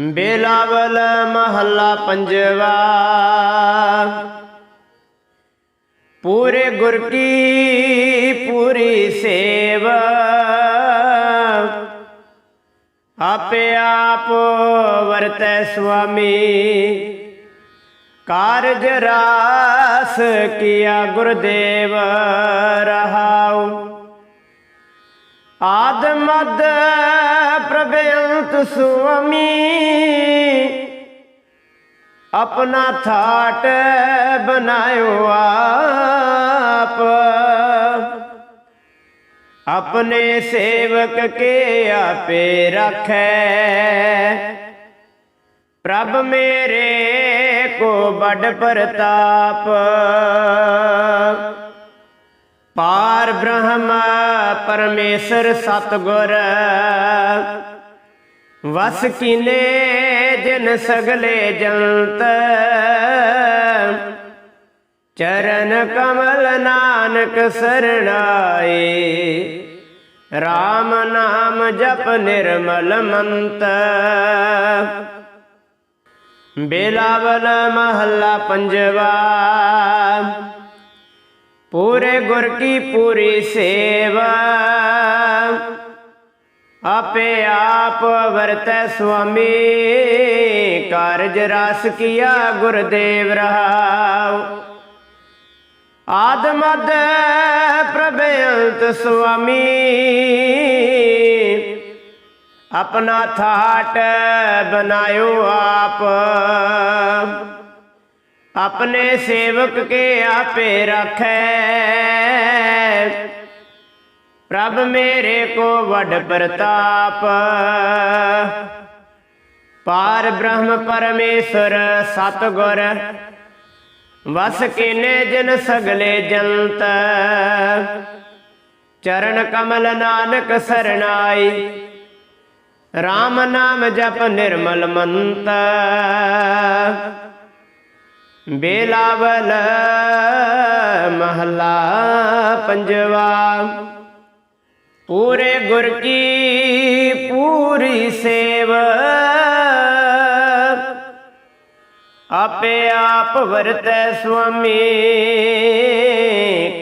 ਬੇਲਾਵਲ ਮਹੱਲਾ ਪੰਜਵਾ। ਪੂਰੇ ਗੁਰ ਕੀ ਪੂਰੀ ਸੇਵਾ। ਆਪੇ ਆਪ ਵਰਤੈ ਸੁਆਮੀ। ਕਾਰਜ ਰਾਸ ਕੀਆ ਗੁਰਦੇਵ ਰਹਾਉ। ਆਦਮਦ ਪ੍ਰਭਯੰਤ ਸੁਆਮੀ, ਆਪਣਾ ਥਾਟ ਬਨਾਇਓ ਆਪ। ਆਪਣੇ ਸੇਵਕ ਕੇ ਆਪੇ ਰੱਖੈ। ਪ੍ਰਭ ਮੇਰੇ ਕੋ ਬੜ ਪ੍ਰਤਾਪ। ਪਾਰ ਬ੍ਰਹਮ ਪਰਮੇਸ਼ਰ ਸਤਗੁਰ। ਵਸ ਕੀਨੇ ਜਿਨ ਸਗਲੇ ਜੰਤ। ਚਰਨ ਕਮਲ ਨਾਨਕ ਸਰਣਾਏ। RAM ਨਾਮ ਜਪ ਨਿਰਮਲ ਮੰਤ। ਬੇਲਾਵਲ ਮਹੱਲਾ ਪੰਜਵਾ। ਪੂਰੇ ਗੁਰ ਕੀ ਪੂਰੀ ਸੇਵਾ। ਆਪੇ ਆਪ ਵਰਤੈ ਸੁਆਮੀ, ਕਾਰਜ ਰਸ ਕੀਆ ਗੁਰਦੇਵ ਰਹਾਉ। ਆਦਮਦ ਪ੍ਰਭਯੰਤ ਸੁਆਮੀ, ਆਪਣਾ ਥਾਟ ਬਨਾਇਓ ਆਪ। ਆਪਣੇ ਸੇਵਕ ਕੇ ਆਪੇ ਰੱਖੈ। ਪ੍ਰਭ ਮੇਰੇ ਕੋ ਵਡ ਪ੍ਰਤਾਪ। ਪਾਰ ਬ੍ਰਹਮ ਪਰਮੇਸ਼ਰ, ਸਤਗੁਰ, ਵਸ ਕੀਨੇ ਜਿਨ ਸਗਲੇ ਜੰਤ। ਚਰਨ ਕਮਲ ਨਾਨਕ ਸਰਣਾਈ RAM ਨਾਮ ਜਪ ਨਿਰਮਲ ਮੰਤ। ਬੇਲਾਵਲ ਮਹਲਾ ਪੰਜਵਾ। ਪੂਰੇ ਗੁਰ ਕੀ ਪੂਰੀ ਸੇਵ। ਆਪੇ ਆਪ ਵਰਤੈ ਸੁਆਮੀ,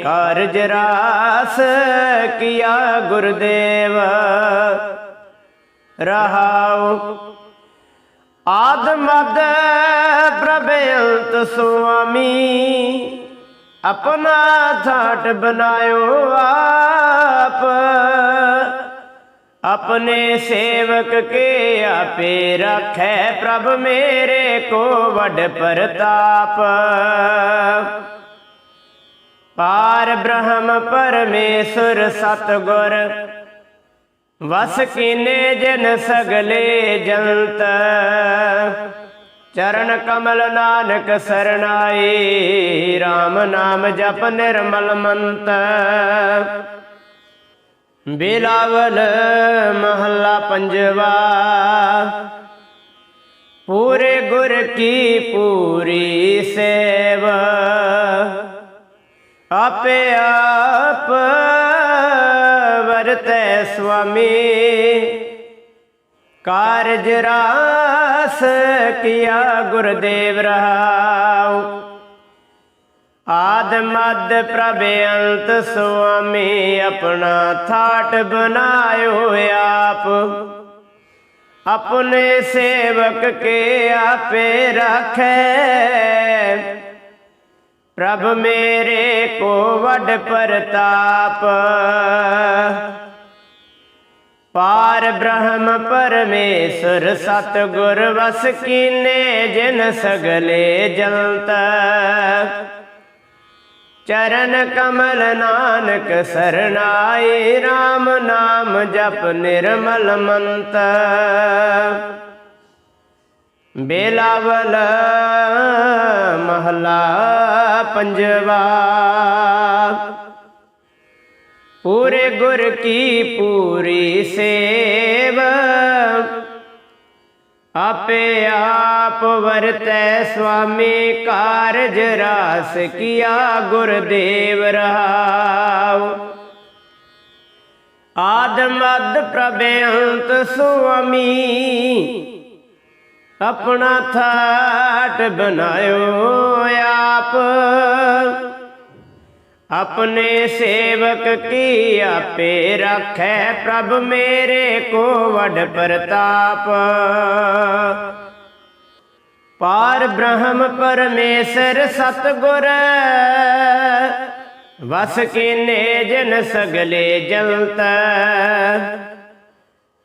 ਕਾਰਜ ਰਾਸ ਕੀਆ ਗੁਰਦੇਵ। ਰਹਾਉ ਆਦਮਦ ਪ੍ਰਭਯੰਤ ਸੁਆਮੀ ਆਪਣਾ ਥਾਟ ਬਨਾਇਓ ਆਪ। ਆਪਣੇ ਸੇਵਕ ਕੇ ਆਪੇ ਰੱਖੈ ਪ੍ਰਭ ਮੇਰੇ ਕੋ ਵਡ ਪ੍ਰਤਾਪ। ਪਾਰ ਬ੍ਰਹਮ ਪਰਮੇਸ਼ਰ ਸਤਗੁਰ, ਵਸ ਕੀਨੇ ਜਨ ਸਗਲੇ ਜੰਤ ਚਰਨ ਕਮਲ ਨਾਨਕ ਸ਼ਰਨਾਈ RAM ਨਾਮ ਜਪ ਨਿਰਮਲ ਮੰਤ। ਬਿਲਾਵਲ ਮਹੱਲਾ ਪੰਜਵਾ, ਪੂਰੇ ਗੁਰ ਕੀ ਪੂਰੀ ਸੇਵਾ। ਆਪੇ ਆਪ ਵਰਤੈ ਸੁਆਮੀ ਕਾਰਜ ਰਾਸ ਕੀਆ ਗੁਰਦੇਵ ਰਹਾਉ? ਆਦ ਮਦ ਪ੍ਰਭ ਅੰਤ ਸੁਆਮੀ ਆਪਣਾ ਥਾਟ ਬਨਾਇਓ ਆਪ। ਆਪਣੇ ਸੇਵਕ ਕੇ ਆਪੇ ਰੱਖੈ। ਪ੍ਰਭ ਮੇਰੇ ਕੋ ਵਡ ਪ੍ਰਤਾਪ। ਪਾਰ ਬ੍ਰਹਮ ਪਰਮੇਸ਼ਰ ਸਤਗੁਰ ਵਸ ਕੀਨੇ ਜਿਨ ਸਗਲੇ ਜੰਤ ਚਰਨ ਕਮਲ ਨਾਨਕ ਸਰਨਾਏ RAM ਨਾਮ ਜਪ ਨਿਰਮਲ ਮੰਤ। ਬੇਲਾਵਲ ਮਹਲਾ ਪੰਜਵਾ। ਪੂਰੇ ਗੁਰ ਕੀ ਪੂਰੀ ਸੇਵਾ। ਆਪੇ ਆਪ ਵਰਤੈ ਸੁਆਮੀ ਕਾਰਜ ਰਾਸ ਕੀਆ ਗੁਰਦੇਵ ਰਹਾਉ। ਆਦਮਦ ਪ੍ਰਭ ਅੰਤ ਸੁਆਮੀ, ਆਪਣਾ ਥਾਟ ਬਨਾਇਓ ਆਪ। ਆਪਣੇ ਸੇਵਕ ਕੀ ਆਪੇ ਰੱਖੈ ਪ੍ਰਭ ਮੇਰੇ ਕੋ ਵਡ ਪ੍ਰਤਾਪ। ਪਾਰ ਬ੍ਰਹਮ ਪਰਮੇਸ਼ਰ ਸਤਗੁਰ, ਵਸ ਕੀਨੇ ਜਨ ਸਗਲੇ ਜਲਤ।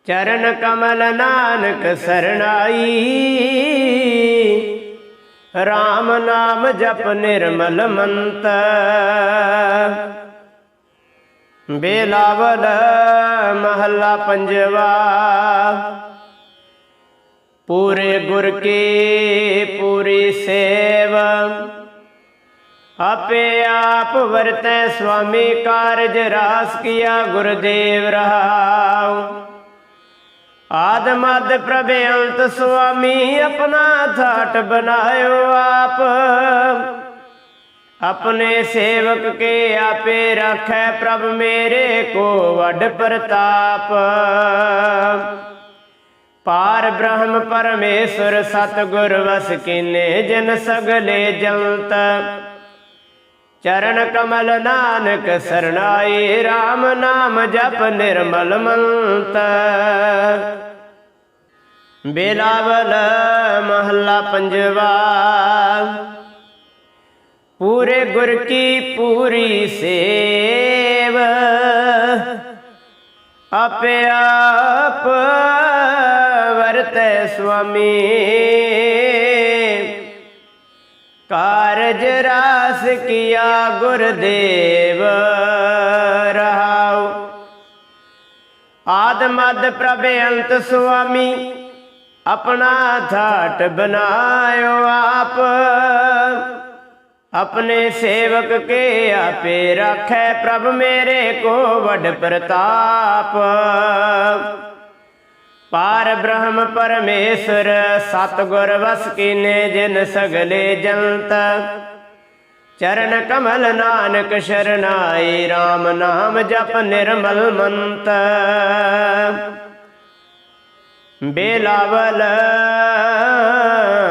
ਚਰਨ ਕਮਲ ਨਾਨਕ ਸਰਣਾਈ RAM ਨਾਮ ਜਪ ਨਿਰਮਲ ਮੰਤ। ਬੇਲਾਵਲ ਮਹੱਲਾ ਪੰਜਵਾ। ਪੂਰੇ ਗੁਰ ਕੀ ਪੂਰੀ ਸੇਵ। ਆਪੇ ਆਪ ਵਰਤੈ ਸੁਆਮੀ ਕਾਰਜ ਰਾਸ ਕੀਆ ਗੁਰਦੇਵ ਰਹਾਉ। ਆਦਮਦ ਪ੍ਰਭ ਅੰਤ ਸੁਆਮੀ ਆਪਣਾ ਥਾਟ ਬਨਾਇਓ ਆਪ। ਆਪਣੇ ਸੇਵਕ ਕੇ ਆਪੇ ਰੱਖੈ ਪ੍ਰਭ ਮੇਰੇ ਕੋ ਵੱਡ ਪ੍ਰਤਾਪ। ਪਾਰ ਬ੍ਰਹਮ ਪਰਮੇਸ਼ਰ ਸਤਗੁਰ ਵਸ ਕੀਨੇ ਜਨ ਸਗਲੇ ਜਲਤ ਚਰਨ ਕਮਲ ਨਾਨਕ ਸਰਨਾਈ RAM ਨਾਮ ਜਪ ਨਿਰਮਲ ਮੰਤ। ਬੇਲਾਵਲ ਮਹੱਲਾ ਪੰਜਵਾ। ਪੂਰੇ ਗੁਰ ਕੀ ਪੂਰੀ ਸੇਵ। ਆਪੇ ਆਪ ਵਰਤੈ ਸੁਆਮੀ। ਕਾਰਜ ਰਾਸ ਕੀਆ ਗੁਰਦੇਵ ਰਹਾਉ। ਆਦਮਦ ਪ੍ਰਭ ਅੰਤ ਸੁਆਮੀ, ਆਪਣਾ ਥਾਟ ਬਨਾਇਓ ਆਪ। ਆਪਣੇ ਸੇਵਕ ਕੇ ਆਪੇ ਰੱਖੈ ਪ੍ਰਭ ਮੇਰੇ ਕੋ ਵਡ ਪ੍ਰਤਾਪ। ਪਾਰ ਬ੍ਰਹਮ ਪਰਮੇਸ਼ਰ, ਸਤਗੁਰ ਵਸ ਕੀਨੇ ਜਿਨ ਸਗਲੇ ਜੰਤ। ਚਰਨ ਕਮਲ ਨਾਨਕ ਸ਼ਰਨਾਈ RAM ਨਾਮ ਜਪ ਨਿਰਮਲ ਮੰਤ। ਬੇਲਾਵਲ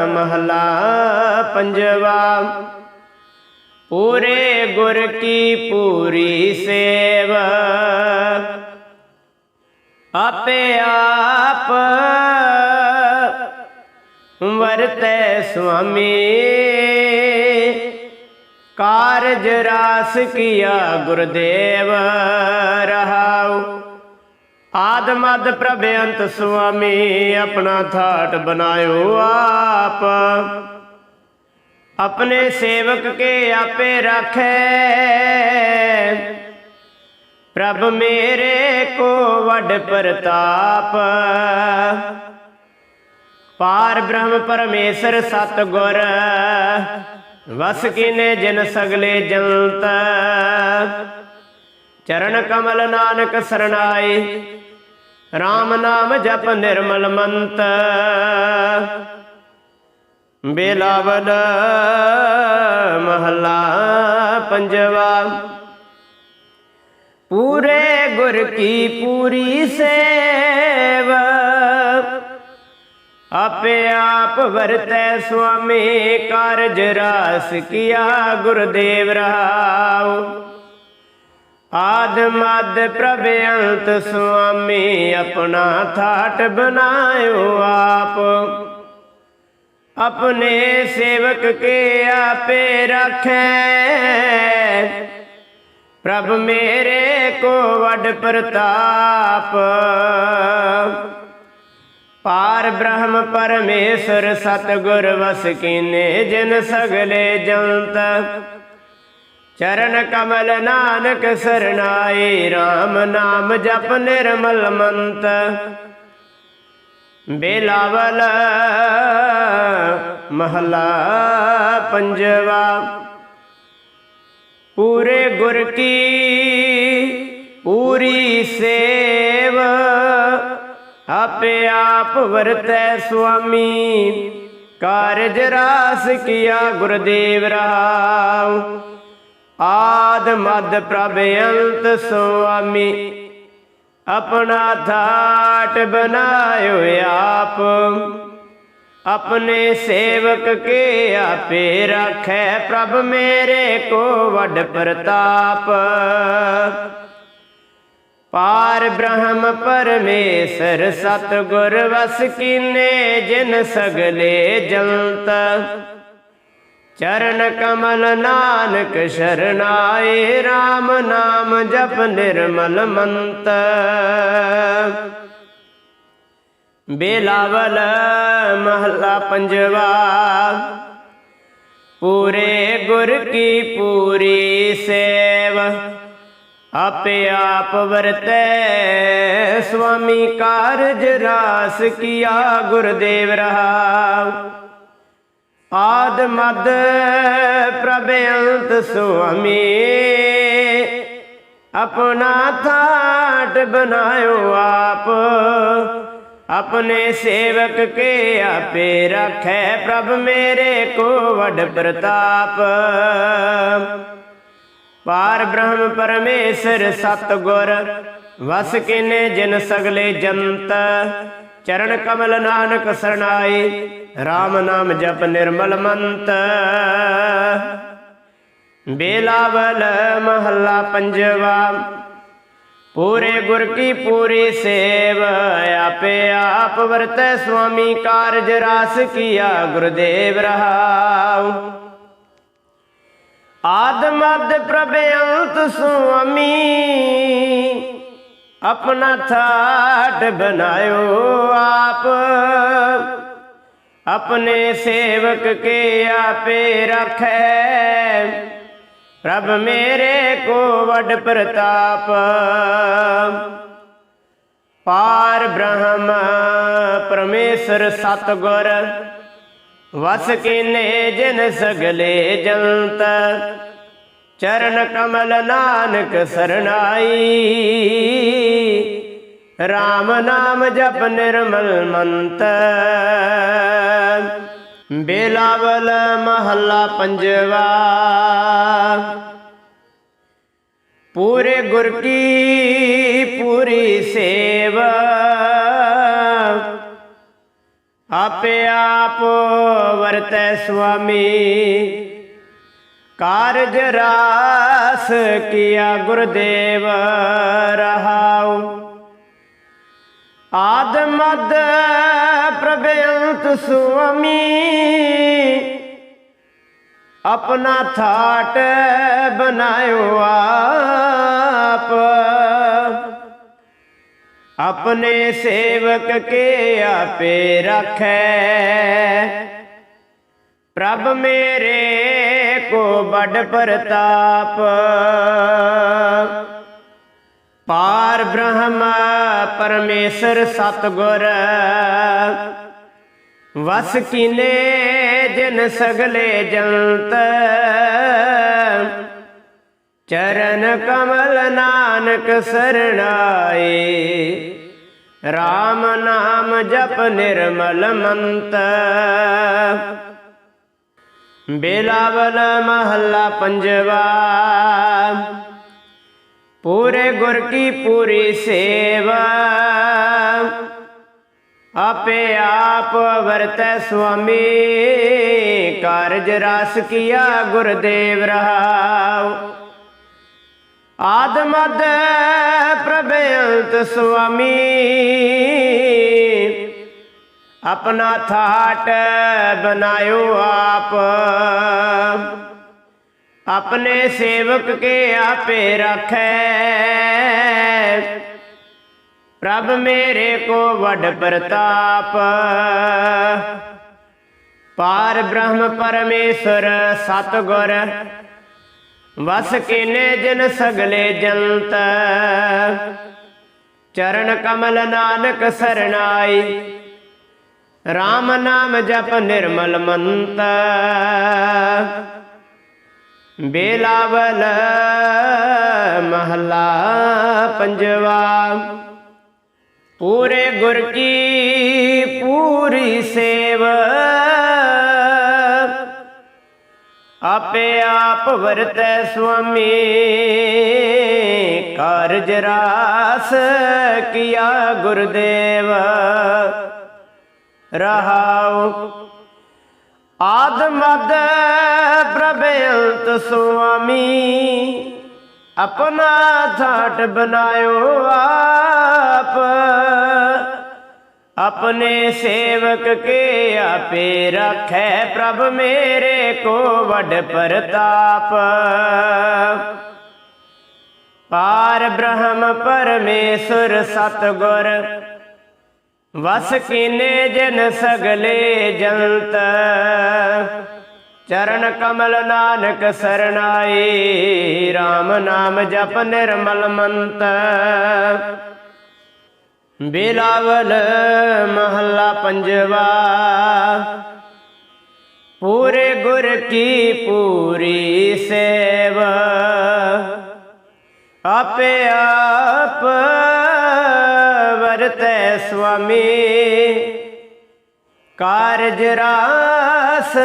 ਮਹਲਾ ਪੰਜਵਾ। ਪੂਰੇ ਗੁਰ ਕੀ ਪੂਰੀ ਸੇਵਾ। ਆਪੇ ਆਪ ਵਰਤੈ ਸੁਆਮੀ। ਕਾਰਜ ਰਾਸ ਕੀਆ ਗੁਰਦੇਵ ਰਹਾਉ। ਆਦਮਦ ਪ੍ਰਭ ਅੰਤ ਸੁਆਮੀ ਆਪਣਾ ਥਾਟ ਬਨਾਇਓ ਆਪ। ਆਪਣੇ ਸੇਵਕ ਕੇ ਆਪੇ ਰੱਖੈ। ਪ੍ਰਭ ਮੇਰੇ ਕੋ ਵੱਡ ਪ੍ਰਤਾਪ। ਪਾਰ ਬ੍ਰਹਮ ਪਰਮੇਸ਼ਰ ਸਤਗੁਰ। ਵਸ ਕੀਨੇ ਜਿਨ ਸਗਲੇ ਜੰਤ ਚਰਨ ਕਮਲ ਨਾਨਕ ਸਰਣਾਈ RAM ਨਾਮ ਜਪ ਨਿਰਮਲ ਮੰਤ। ਬੇਲਾਵਲ ਮਹੱਲਾ ਪੰਜਵਾ, ਪੂਰੇ ਗੁਰ ਕੀ ਪੂਰੀ ਸੇਵ। ਆਪੇ ਆਪ ਵਰਤੈ ਸੁਆਮੀ ਕਾਰਜ ਰਾਸ ਕੀਆ ਗੁਰਦੇਵ ਰਹਾਉ ਆਦ ਮਦ ਪ੍ਰਭ ਅੰਤ ਸੁਆਮੀ ਆਪਣਾ ਥਾਟ ਬਨਾਇਓ ਆਪ। ਆਪਣੇ ਸੇਵਕ ਕੇ ਆਪੇ ਰੱਖੈ। ਪ੍ਰਭ ਮੇਰੇ ਕੋ ਵਡ ਪ੍ਰਤਾਪ। ਪਾਰ ਬ੍ਰਹਮ ਪਰਮੇਸ਼ਰ ਸਤਗੁਰ ਵਸ ਕੀਨੇ ਜਿਨ ਸਗਲੇ ਜੰਤ। ਚਰਨ ਕਮਲ ਨਾਨਕ ਸਰਨਾਈ RAM ਨਾਮ ਜਪ ਨਿਰਮਲ ਮੰਤ। ਬੇਲਾਵਲ ਮਹਲਾ ਪੰਜਵਾ। ਪੂਰੇ ਗੁਰ ਕੀ, ਪੂਰੀ ਸੇ ਆਪੇ ਆਪ ਵਰਤੈ ਸੁਆਮੀ। ਕਾਰਜ ਰਾਸ ਕੀਆ ਗੁਰਦੇਵ ਰਾਉ ਆਦ ਮਦ ਪ੍ਰਭ ਅੰਤ ਸੁਆਮੀ। ਆਪਣਾ ਥਾਟ ਬਨਾਇਓ ਆਪ। ਆਪਣੇ ਸੇਵਕ ਕੇ ਆਪੇ ਰਾਖੈ ਪ੍ਰਭ ਮੇਰੇ ਕੋ ਵੱਡ ਪ੍ਰਤਾਪ। ਪਾਰ ਬ੍ਰਹਮ ਪਰਮੇਸ਼ਰ ਸਤਿਗੁਰ ਵਸ ਕੀਨੇ ਜਿਨ ਸਗਲੇ ਜੰਤ ਚਰਨ ਕਮਲ ਨਾਨਕ ਸ਼ਰਨਾਏ RAM ਨਾਮ ਜਪ ਨਿਰਮਲ ਮੰਤ। ਬੇਲਾਵਲ ਮਹਲਾ ਪੰਜਵਾ। ਪੂਰੇ ਗੁਰ ਕੀ ਪੂਰੀ ਸੇਵਾ। ਆਪੇ ਆਪ ਵਰਤੈ। ਸੁਆਮੀ ਕਾਰਜ ਰਾਸ ਕੀਆ, ਗੁਰਦੇਵ ਰਹਾ ਆਦ ਮਦ ਪ੍ਰਭ ਅੰਤ ਸੁਆਮੀ। ਆਪਣਾ ਥਾਟ ਬਨਾਇਓ ਆਪ। ਆਪਣੇ ਸੇਵਕ ਕੇ ਆਪੇ ਰੱਖੈ ਪ੍ਰਭ ਮੇਰੇ ਕੋ, ਵਡ ਪ੍ਰਤਾਪ। ਪਾਰ ਬ੍ਰਹਮ ਪਰਮੇਸ਼ਰ ਸਤਗੁਰ, ਵਸ ਕਿਨੇ ਜਿਨ ਸਗਲੇ ਜੰਤ। ਚਰਨ ਕਮਲ ਨਾਨਕ ਸਰਣਾਈ RAM ਨਾਮ ਜਪ ਨਿਰਮਲ ਮੰਤ। ਬੇਲਾਵਲ ਮਹੱਲਾ ਪੰਜਵਾ, ਪੂਰੇ ਗੁਰ ਕੀ ਪੂਰੀ ਸੇਵ। ਆਪੇ ਆਪ ਵਰਤੈ ਸੁਆਮੀ ਕਾਰਜ ਰਾਸ ਕੀਆ ਗੁਰਦੇਵ ਰਹਾਉ। ਆਦਮਦ ਪ੍ਰਭ ਅੰਤ ਸੁਆਮੀ, ਆਪਣਾ ਥਾਟ ਬਨਾਇਓ ਆਪ। ਆਪਣੇ ਸੇਵਕ ਕੇ ਆਪੇ ਰਖੈ। ਪ੍ਰਭ ਮੇਰੇ ਕੋ ਵਡ ਪ੍ਰਤਾਪ। ਪਾਰ ਬ੍ਰਹਮ, ਪਰਮੇਸ਼ਰ ਸਤਗੁਰ, ਵਸ ਕੀਨੇ ਜਿਨ ਸਗਲੇ ਜੰਤ। ਚਰਨ ਕਮਲ ਨਾਨਕ ਸਰਨਾਈ RAM ਨਾਮ ਜਪ ਨਿਰਮਲ ਮੰਤ ਬੇਲਾਵਲ ਮਹੱਲਾ ਪੰਜਵਾ। ਪੂਰੇ ਗੁਰ ਕੀ ਪੂਰੀ ਸੇਵਾ। ਆਪੇ ਆਪ ਵਰਤੈ ਸੁਆਮੀ। ਕਾਰਜ ਰਾਸ ਕੀਆ ਗੁਰਦੇਵ ਰਹਾਉ। ਆਦਮਦ ਪ੍ਰਭ ਅੰਤ ਸੁਆਮੀ, ਆਪਣਾ ਥਾਟ ਬਨਾਇਓ ਆਪ। ਆਪਣੇ ਸੇਵਕ ਕੇ ਆਪੇ ਰੱਖੈ। ਪ੍ਰਭ ਮੇਰੇ ਕੋ ਬੜ ਪ੍ਰਤਾਪ। ਪਾਰ ਬ੍ਰਹਮ ਪਰਮੇਸ਼ਰ ਸਤਗੁਰ। ਵਸ ਕੀਨੇ ਜਿਨ ਸਗਲੇ ਜੰਤ। ਚਰਨ ਕਮਲ ਨਾਨਕ ਸਰਣਾਏ। ਰਾਮ ਨਾਮ ਜਪ ਨਿਰਮਲ ਮੰਤ। ਬੇਲਾਵਲ ਮਹੱਲਾ ਪੰਜਵਾ। ਪੂਰੇ ਗੁਰ ਕੀ ਪੂਰੀ ਸੇਵਾ। ਆਪੇ ਆਪ ਵਰਤੈ ਸੁਆਮੀ, ਕਾਰਜ ਰਾਸ ਕੀਆ ਗੁਰਦੇਵ ਰਹਾਉ। ਆਦਮਦ ਪ੍ਰਭ ਅੰਤ ਸੁਆਮੀ ਆਪਣਾ ਥਾਟ ਬਨਾਇਓ ਆਪ। ਆਪਣੇ ਸੇਵਕ ਕੇ ਆਪੇ ਰੱਖੈ। ਪ੍ਰਭ ਮੇਰੇ ਕੋ ਵੱਡ ਪ੍ਰਤਾਪ। ਪਾਰ ਬ੍ਰਹਮ ਪਰਮੇਸ਼ਰ ਸਤਗੁਰ, ਵਸ ਕੀਨੇ ਜਨ ਸਗਲੇ ਜੰਤ। ਚਰਨ ਕਮਲ ਨਾਨਕ ਸਰਣਾਈ RAM ਨਾਮ ਜਪ ਨਿਰਮਲ ਮੰਤ ਬੇਲਾਵਲ ਮਹਲਾ ਪੰਜਵਾ। ਪੂਰੇ ਗੁਰ ਕੀ ਪੂਰੀ ਸੇਵ। ਆਪੇ ਆਪ ਵਰਤੈ ਸੁਆਮੀ, ਕਾਰਜ ਰਾਸ ਕੀਆ ਗੁਰਦੇਵ। ਰਹਾਉ। ਆਦ ਮਦ ਪ੍ਰਭ ਸੁਆਮੀ, ਆਪਣਾ ਥਾਟ ਬਨਾਇਓ ਆਪ। ਆਪਣੇ ਸੇਵਕ ਕੇ ਆਪੇ ਰੱਖੈ ਪ੍ਰਭ ਮੇਰੇ ਕੋ ਵੱਡ ਪ੍ਰਤਾਪ। ਪਾਰ ਬ੍ਰਹਮ ਪਰਮੇਸ਼ਰ ਸਤਗੁਰ ਵਸ ਕੀਨੇ ਜਨ ਸਗਲੇ ਜੰਤ, ਚਰਨ ਕਮਲ ਨਾਨਕ ਸਰਨਾਈ RAM ਨਾਮ ਜਪ ਨਿਰਮਲ ਮੰਤ। ਬਿਲਾਵਲ ਮਹੱਲਾ ਪੰਜਵਾ, ਪੂਰੇ ਗੁਰ ਕੀ ਪੂਰੀ ਸੇਵਾ, ਆਪੇ ਆਪ ਵਰਤੈ ਸੁਆਮੀ। ਕਾਰਜ ਰਾਸ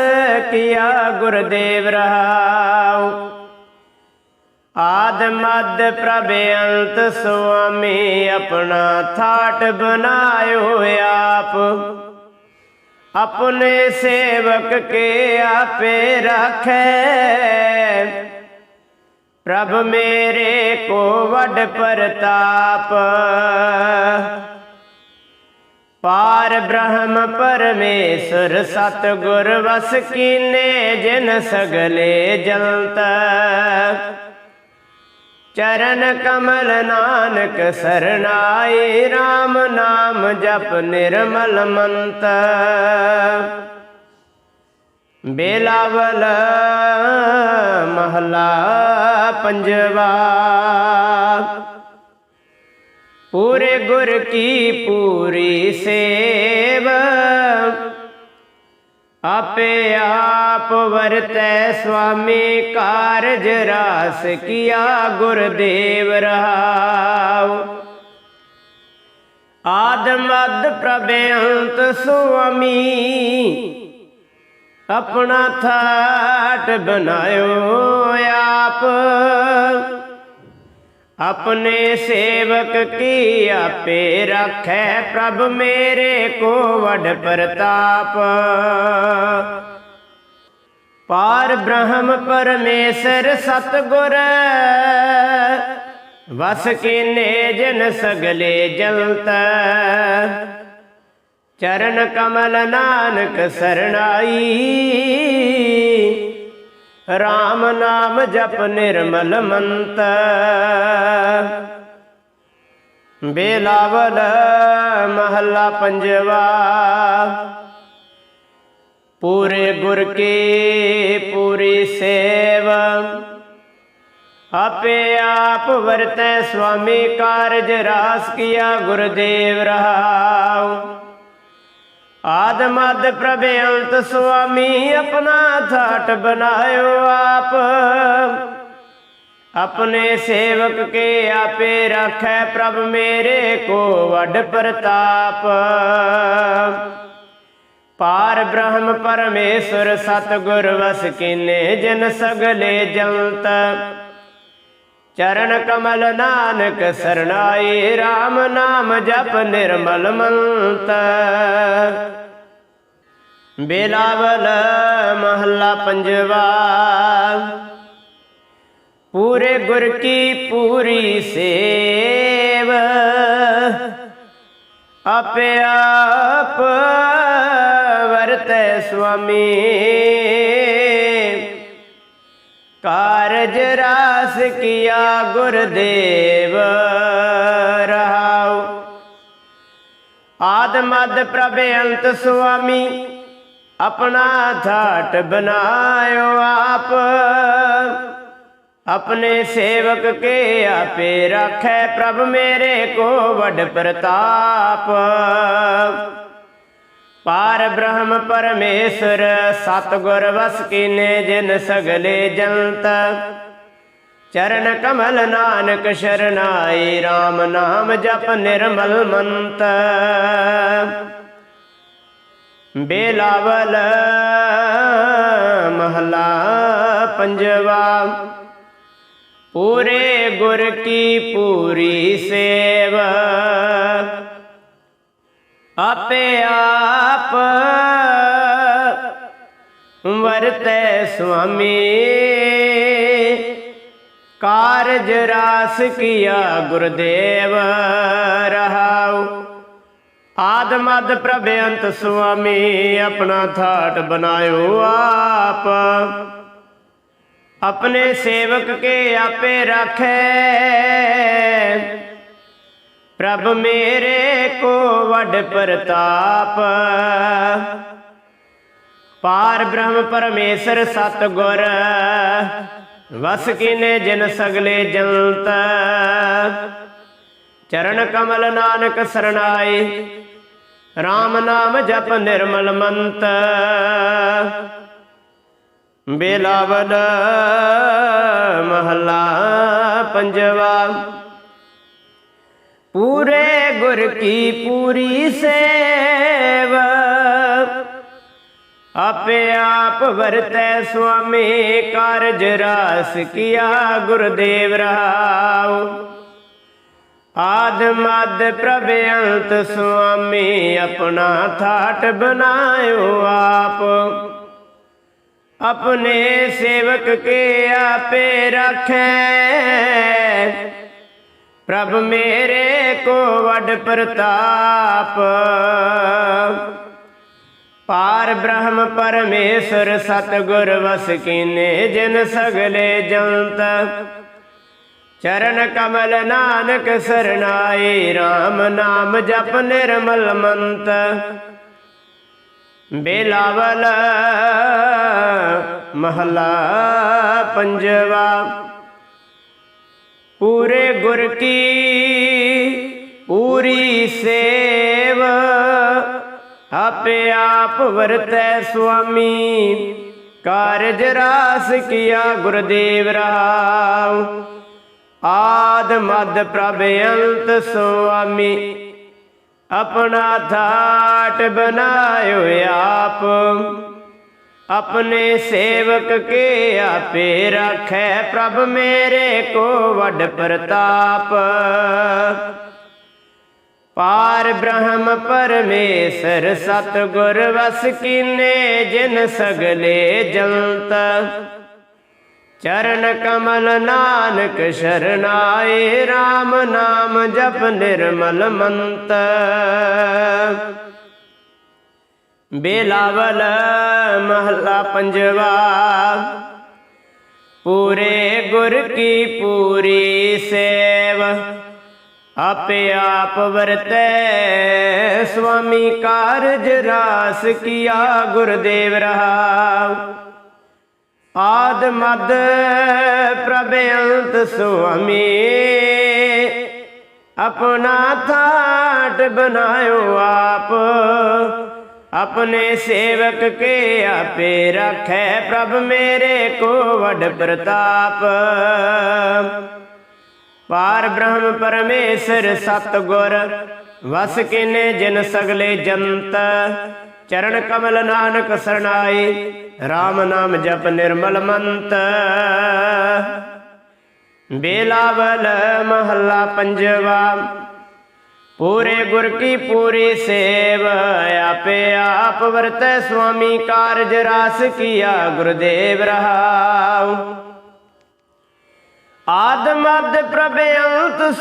ਕੀਆ ਗੁਰਦੇਵ ਰਹਾਉ। ਆਦ ਮਦ ਪ੍ਰਭ ਅੰਤ ਸੁਆਮੀ ਆਪਣਾ ਥਾਟ ਬਨਾਇਓ ਆਪ। ਆਪਣੇ ਸੇਵਕ ਕੇ ਆਪੇ ਰੱਖੈ। ਪ੍ਰਭ ਮੇਰੇ ਕੋ ਵੱਡ ਪ੍ਰਤਾਪ। ਪਾਰ ਬ੍ਰਹਮ ਪਰਮੇਸ਼ਰ, ਸਤਗੁਰ ਵਸ ਕੀਨੇ ਜਿਨ ਸਗਲੇ ਜਲਤ। ਚਰਨ ਕਮਲ ਨਾਨਕ ਸਰਨਾਏ RAM ਨਾਮ ਜਪ ਨਿਰਮਲ ਮੰਤ। ਬੇਲਾਵਲ ਮਹਲਾ ਪੰਜਵਾ। ਪੂਰੇ ਗੁਰ ਕੀ ਪੂਰੀ ਸੇਵ, ਆਪੇ ਆਪ ਵਰਤੈ ਸੁਆਮੀ ਕਾਰਜ ਰਾਸ ਕੀਆ ਗੁਰਦੇਵ ਰਹਾਉ। ਆਦਮਦ ਪ੍ਰਭ ਅੰਤ ਸੁਆਮੀ ਆਪਣਾ ਥਾਟ ਬਣਾਇਓ ਆਪ। ਆਪਣੇ ਸੇਵਕ ਕੀ ਆਪੇ ਰੱਖੈ ਪ੍ਰਭ ਮੇਰੇ ਕੋ ਵੱਡ ਪ੍ਰਤਾਪ। ਪਾਰ ਬ੍ਰਹਮ ਪਰਮੇਸ਼ਰ ਸਤਗੁਰ, ਵਸ ਕੀਨੇ ਜਨ ਸਗਲੇ ਜਲਤ। ਚਰਨ ਕਮਲ ਨਾਨਕ ਸਰਣਾਈ। RAM ਨਾਮ ਜਪ ਨਿਰਮਲ ਮੰਤ। ਬੇਲਾਵਲ ਮਹੱਲਾ ਪੰਜਵਾ। ਪੂਰੇ ਗੁਰ ਕੀ ਪੂਰੀ ਸੇਵ। ਆਪੇ ਆਪ ਵਰਤੈ ਸੁਆਮੀ ਕਾਰਜ ਰਾਸ ਕੀਆ ਗੁਰਦੇਵ ਰਹਾਉ। ਆਦ ਮਦ ਪ੍ਰਭ ਅੰਤ ਸੁਆਮੀ ਆਪਣਾ ਥਾਟ ਬਨਾਇਓ ਆਪ। ਆਪਣੇ ਸੇਵਕ ਕੇ ਆਪੇ ਰੱਖੈ ਪ੍ਰਭ ਮੇਰੇ ਕੋ ਵੱਡ ਪ੍ਰਤਾਪ। ਪਾਰ ਬ੍ਰਹਮ ਪਰਮੇਸ਼ਰ ਸਤਗੁਰ ਵਸ ਕੀਨੇ ਜਨ ਸਗਲੇ ਜੰਤ। ਚਰਨ ਕਮਲ ਨਾਨਕ ਸਰਨਾਈ RAM ਨਾਮ ਜਪ ਨਿਰਮਲ ਮੰਤ ਬੇਲਾਵਲ ਮਹੱਲਾ ਪੰਜਵਾ। ਪੂਰੇ ਗੁਰ ਕੀ ਪੂਰੀ ਸੇਵ। ਆਪੇ ਆਪ ਵਰਤੈ ਸੁਆਮੀ। ਕਾਰਜ ਰਾਸ ਕੀਆ ਗੁਰਦੇਵ ਰਹਾਉ। ਆਦ ਮਦ ਪ੍ਰਭ ਅੰਤ ਸੁਆਮੀ, ਆਪਣਾ ਥਾਟ ਬਨਾਇਓ ਆਪ। ਆਪਣੇ ਸੇਵਕ ਕੇ ਆਪੇ ਰੱਖੈ ਪ੍ਰਭ ਮੇਰੇ ਕੋ ਵੱਡ ਪ੍ਰਤਾਪ। ਪਾਰ ਬ੍ਰਹਮ ਪਰਮੇਸ਼ਰ, ਸਤਗੁਰ ਵਸ ਕੀਨੇ ਜਿਨ ਸਗਲੇ ਜੰਤ। ਚਰਨ ਕਮਲ ਨਾਨਕ ਸ਼ਰਨਾਈ RAM ਨਾਮ ਜਪ ਨਿਰਮਲ ਮੰਤ। ਬੇਲਾਵਲ ਮਹਲਾ ਪੰਜਵਾ, ਪੂਰੇ ਗੁਰ ਕੀ ਪੂਰੀ ਸੇਵਾ। ਆਪੇ ਆਪ ਵਰਤੈ ਸੁਆਮੀ ਕਾਰਜ ਰਾਸ ਕੀਆ ਗੁਰਦੇਵ ਰਹਾਉ। ਆਦ ਮਦ ਪ੍ਰਭ ਅੰਤ ਸੁਆਮੀ ਆਪਣਾ ਥਾਟ ਬਨਾਇਓ ਆਪ। ਆਪਣੇ ਸੇਵਕ ਕੇ ਆਪੇ ਰੱਖੇ। ਪ੍ਰਭ ਮੇਰੇ ਕੋ ਵੱਡ ਪ੍ਰਤਾਪ। ਪਾਰ ਬ੍ਰਹਮ ਪਰਮੇਸ਼ਰ ਸਤ ਗੁਰ ਵਸ ਕੀਨੇ ਜਿਨ ਸਗਲੇ ਜੰਤ ਚਰਨ ਕਮਲ ਨਾਨਕ ਸਰਣਾਈ RAM ਨਾਮ ਜਪ ਨਿਰਮਲ ਮੰਤ। ਬੇਲਾਵਲ ਮਹਲਾ ਪੰਜਵਾ, ਪੂਰੇ ਗੁਰ ਕੀ ਪੂਰੀ ਸੇਵ। ਆਪੇ ਆਪ ਵਰਤੈ ਸੁਆਮੀ ਕਾਰਜ ਰਾਸ ਕੀਆ ਗੁਰਦੇਵ ਰਹਾਉ ਆਦ ਮਦ ਪ੍ਰਭ ਅੰਤ ਸੁਆਮੀ ਆਪਣਾ ਥਾਟ ਬਨਾਇਓ ਆਪ। ਆਪਣੇ ਸੇਵਕ ਕੇ ਆਪੇ ਰੱਖੈ। ਪ੍ਰਭ ਮੇਰੇ ਕੋ ਵੱਡ ਪ੍ਰਤਾਪ। ਪਾਰ ਬ੍ਰਹਮ ਪਰਮੇਸ਼ਰ ਸਤਗੁਰ ਵਸ ਕੀਨੇ ਜਿਨ ਸਗਲੇ ਜੰਤ। ਚਰਨ ਕਮਲ ਨਾਨਕ ਸਰਨਾਈ RAM ਨਾਮ ਜਪ ਨਿਰਮਲ ਮੰਤ। ਬੇਲਾਵਲ ਮਹਲਾ ਪੰਜਵਾ। ਪੂਰੇ ਗੁਰ ਕੀ, ਪੂਰੀ ਸੇ ਆਪੇ ਆਪ ਵਰਤੈ ਸੁਆਮੀ। ਕਾਰਜ ਰਾਸ ਕੀਆ ਗੁਰਦੇਵ ਰਾਉ ਆਦ ਮਦ ਪ੍ਰਭ ਅੰਤ ਸੁਆਮੀ। ਆਪਣਾ ਥਾਟ ਬਨਾਇਓ ਆਪ। ਆਪਣੇ ਸੇਵਕ ਕੇ ਆਪੇ ਰੱਖੈ ਪ੍ਰਭ ਮੇਰੇ ਕੋ ਵੱਡ ਪ੍ਰਤਾਪ। ਪਾਰ ਬ੍ਰਹਮ ਪਰਮੇਸ਼ਰ ਸਤਗੁਰ ਵਸ ਕੀਨੇ ਜਿਨ ਸਗਲੇ ਜੰਤ ਚਰਨ ਕਮਲ ਨਾਨਕ ਸ਼ਰਨਾਏ RAM ਨਾਮ ਜਪ ਨਿਰਮਲ ਮੰਤ। ਬੇਲਾਵਲ ਮਹਲਾ ਪੰਜਵਾ। ਪੂਰੇ ਗੁਰ ਕੀ ਪੂਰੀ ਸੇਵ। ਆਪੇ ਆਪ ਵਰਤੈ। ਸੁਆਮੀ ਕਾਰਜ ਰਾਸ ਕੀਆ, ਗੁਰਦੇਵ ਰਹਾਉ। ਆਦ ਮਦ ਪ੍ਰਭ ਅੰਤ ਸੁਆਮੀ। ਆਪਣਾ ਥਾਟ ਬਨਾਇਓ ਆਪ। ਆਪਣੇ ਸੇਵਕ ਕੇ ਆਪੇ ਰੱਖੈ ਪ੍ਰਭ ਮੇਰੇ ਕੋ, ਵੱਡ ਪ੍ਰਤਾਪ। ਪਾਰ ਬ੍ਰਹਮ ਪਰਮੇਸ਼ਰ ਸਤ ਗੁਰ ਵਸ ਕੀਨੇ ਜਿਨ ਸਗਲੇ ਜੰਤ? ਚਰਨ ਕਮਲ ਨਾਨਕ ਸਰਣਾਈ RAM ਨਾਮ ਜਪ ਨਿਰਮਲ ਮੰਤ। ਬੇਲਾਵਲ ਮਹੱਲਾ ਪੰਜਵਾ, ਪੂਰੇ ਗੁਰ ਕੀ ਪੂਰੀ ਸੇਵ? ਆਪੇ ਆਪ ਵਰਤੈ ਸੁਆਮੀ ਕਾਰਜ ਰਾਸ ਕੀਆ, ਗੁਰਦੇਵ ਰਹਾਉ। ਆਦ ਮਦ ਪ੍ਰਭ ਅੰਤ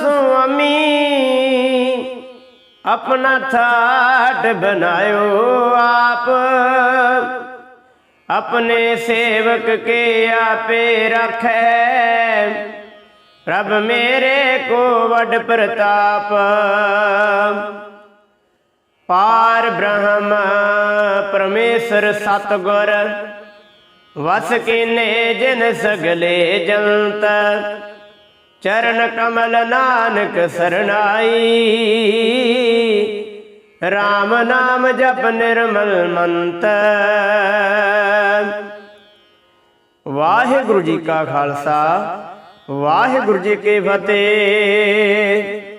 ਆਪਣਾ ਥਾਟ ਬਨਾਇਓ ਆਪ। ਆਪਣੇ ਸੇਵਕ ਕੇ ਆਪੇ ਰੱਖੈ। ਪ੍ਰਭ ਮੇਰੇ ਕੋ ਵੱਡ ਪ੍ਰਤਾਪ। ਪਾਰ ਬ੍ਰਹਮ ਪਰਮੇਸ਼ਰ ਸਤਗੁਰ ਵਸ ਕੀਨੇ ਜਿਨ ਸਗਲੇ ਜੰਤ, ਚਰਨ ਕਮਲ ਨਾਨਕ ਸਰਣਾਈ। RAM ਨਾਮ ਜਪ ਨਿਰਮਲ ਮੰਤ। ਵਾਹਿਗੁਰੂ ਜੀ ਕਾ ਖਾਲਸਾ, ਵਾਹਿਗੁਰੂ ਜੀ ਕੀ ਫਤਿਹ।